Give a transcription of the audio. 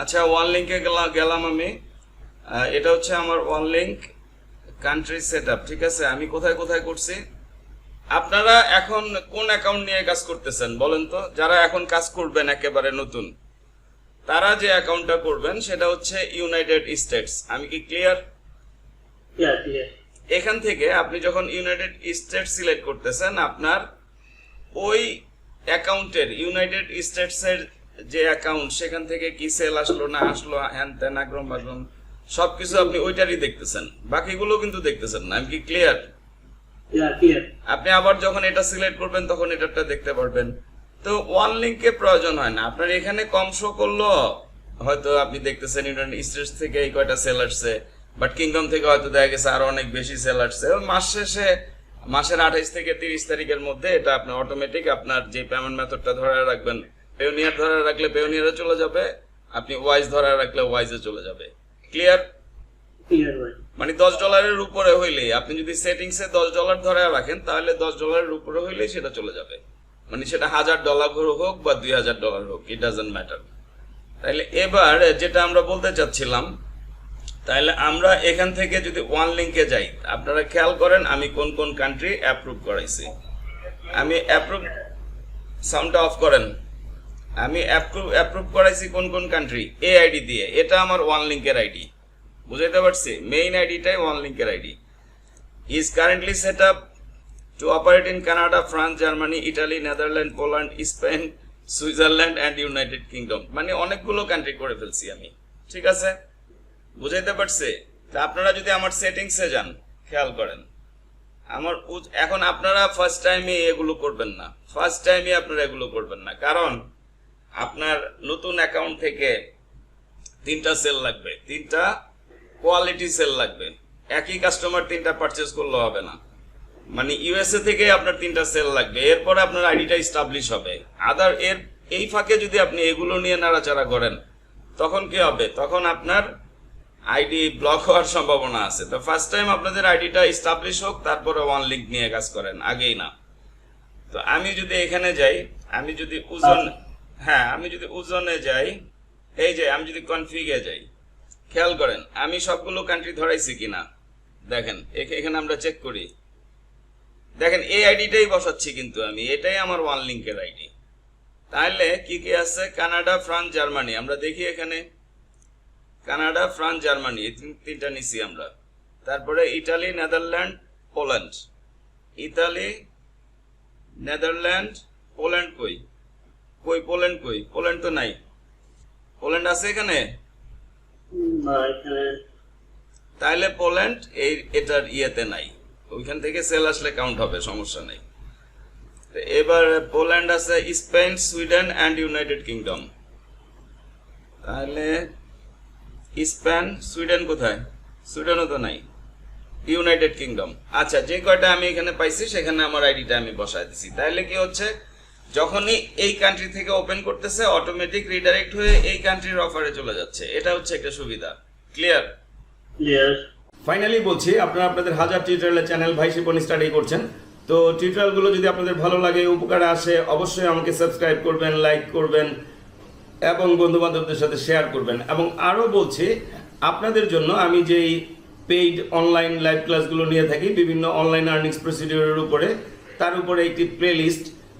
আচ্ছা ওয়ান লিঙ্কে গেলাম আমি। এটা হচ্ছে আমার ওয়ান লিঙ্ক কান্ট্রি সেট ঠিক আছে? আমি কোথায় কোথায় করছি? আপনারা এখন কোন অ্যাকাউন্ট নিয়ে কাজ করতেছেন বলেন তো? যারা এখন কাজ করবেন একেবারে নতুন তারা যে অ্যাকাউন্টটা করবেন সেটা হচ্ছে ইউনাইটেড স্টেটস আমি কি ক্লিয়ার এখান থেকে আপনি যখন ইউনাইটেড স্টেটস সিলেক্ট করতেছেন আপনার ওই অ্যাকাউন্টের ইউনাইটেড স্টেটসের যে অ্যাকাউন্ট সেখান থেকে কি সেল আসলো না আসলো হ্যান ত্যান আগ্রম বাগ্রম সবকিছু আপনি ওইটারই দেখতেছেন। বাকিগুলো কিন্তু দেখতেছেন না আমি কি ক্লিয়ার আপনি আবার যখন এটা সিলেক্ট করবেন তখন এটাটা দেখতে পারবেন। তো ওয়ান লিঙ্কে প্রয়োজন হয় না। আপনার এখানে কম শো করল হয়তো আপনি দেখতেছেন ইউনাইটেড স্টেটস থেকে এই কয়টা সেল আসছে বাট কিংডম থেকে হয়তো দেখা গেছে আরও অনেক বেশি সেল আসছে। মাস শেষে মাসের আঠাইশ থেকে তিরিশ তারিখের মধ্যে এটা আপনার অটোমেটিক আপনার যে পেমেন্ট মেথডটা ধরে রাখবেন পেওনিয়ার ধরে রাখলে পেওনিয়ারে চলে যাবে আপনি ওয়াইজ ধরে রাখলে ওয়াইজে চলে যাবে। ক্লিয়ার ক্লিয়ার মানে দশ ডলারের উপরে হইলে আপনি যদি সেটিংসে দশ ডলার ধরে রাখেন তাহলে দশ ডলারের উপরে হইলে সেটা চলে যাবে। মানে সেটা হাজার ডলার হোক বা দুই হাজার ডলার হোক ইট ডাজেন্ট ম্যাটার তাহলে এবার যেটা আমরা বলতে চাচ্ছিলাম তাহলে আমরা এখান থেকে যদি ওয়ান লিঙ্কে যাই আপনারা খেয়াল করেন আমি কোন কোন কান্ট্রি অ্যাপ্রুভ করাইছি। আমি অ্যাপ্রুভ সাউন্ডটা অফ করেন। আমি অ্যাপ্রুভ অ্যাপ্রুভ করাইছি কোন কোন কান্ট্রি এ আইডি দিয়ে। এটা আমার ওয়ান লিঙ্কের আইডি বুঝাইতে পারছি? মেইন আইডিটাই ওয়ান লিঙ্কের ID is currently set up to operate in Canada France Germany Italy Netherland Poland Spain Switzerland and United Kingdom মানে অনেকগুলো কান্ট্রি করে ফেলছি আমি। ঠিক আছে? বুঝাইতে পারছে? তা আপনারা যদি আমার সেটিংসে যান, খেয়াল করেন। আমার এখন আপনারা ফার্স্ট টাইমে এগুলো করবেন না। ফার্স্ট টাইমে আপনারা এগুলো করবেন না। কারণ আপনার নতুন অ্যাকাউন্ট থেকে তিনটা সেল লাগবে। তিনটা কোয়ালিটি সেল লাগবে। একই কাস্টমার তিনটা পারচেস করলে হবে না। মানে ইউএসএ থেকে আপনার তিনটা সেল লাগবে। এরপরে আপনার আইডিটা স্টাবলিশ হবে। আদার এর, এই ফাঁকে যদি আপনি এগুলো নিয়ে নাড়াচাড়া করেন, তখন কি হবে? তখন আপনার আইডি ব্লক হওয়ার সম্ভাবনা আছে। তো ফার্স্ট টাইম আপনাদের আইডিটা স্টাবলিশ হোক, তারপরে ওয়ান লিঙ্ক নিয়ে কাজ করেন। আগেই না। তো আমি যদি এখানে যাই, আমি যদি ওজন হ্যাঁ আমি যদি ওজনে যাই, এই যে, আমি যদি কনফিগে যাই, খেয়াল করেন, আমি সবগুলো কান্ট্রি ধরাইছি কিনা? দেখেন, এখ- এখানে আমরা চেক করি। দেখেন, এই আইডিটাই বসাচ্ছি কিন্তু আমি, এটাই আমার ওয়ান লিঙ্কের আইডি। তাহলে কি কি আছে? Canada, France, Germany. আমরা দেখি এখানে, কানাডা, ফ্রান্স, জার্মানি তিন- তিনটা নিছি আমরা। তারপরে Italy, Netherland, Poland. Italy, Netherland, Poland কই? কই পোল্যান্ড কই? পোল্যান্ড তো নাই। পোল্যান্ড আছে এখানে? তাহলে পোল্যান্ড এই এটার ইয়েতে নাই। ওইখান থেকে সেল আসলে কাউন্ট হবে সমস্যা নেই। এবার পোল্যান্ড আছে Spain Sweden and United Kingdom. তাহলে স্পেন সুইডেন কোথায়? সুইডেনও তো নাই। United Kingdom. আচ্ছা যে কয়টা আমি এখানে পাইছি সেখানে আমার আইডিটা আমি বসায় দিছি। তাহলে কি হচ্ছে? যখনই এই কান্ট্রি থেকে ওপেন করতেছে অটোমেটিক রিডাইরেক্ট হয়ে এই কান্ট্রির অফারে চলে যাচ্ছে। এটা হচ্ছে একটা সুবিধা। ক্লিয়ার ক্লিয়ার ফাইনালি বলছি আপনারা আপনাদের হাজার টিউটোরিয়ালের চ্যানেল ভাই শিপন স্টাডি করছেন। তো টিউটোরিয়ালগুলো যদি আপনাদের ভালো লাগে উপকারে আসে অবশ্যই আমাকে সাবস্ক্রাইব করবেন লাইক করবেন এবং বন্ধু বান্ধবদের সাথে শেয়ার করবেন। এবং আরও বলছি আপনাদের জন্য আমি যেই পেইড অনলাইন লাইভ ক্লাসগুলো নিয়ে থাকি বিভিন্ন অনলাইন আর্নিংস প্রসিডিওরের উপরে তার উপরে একটি playlist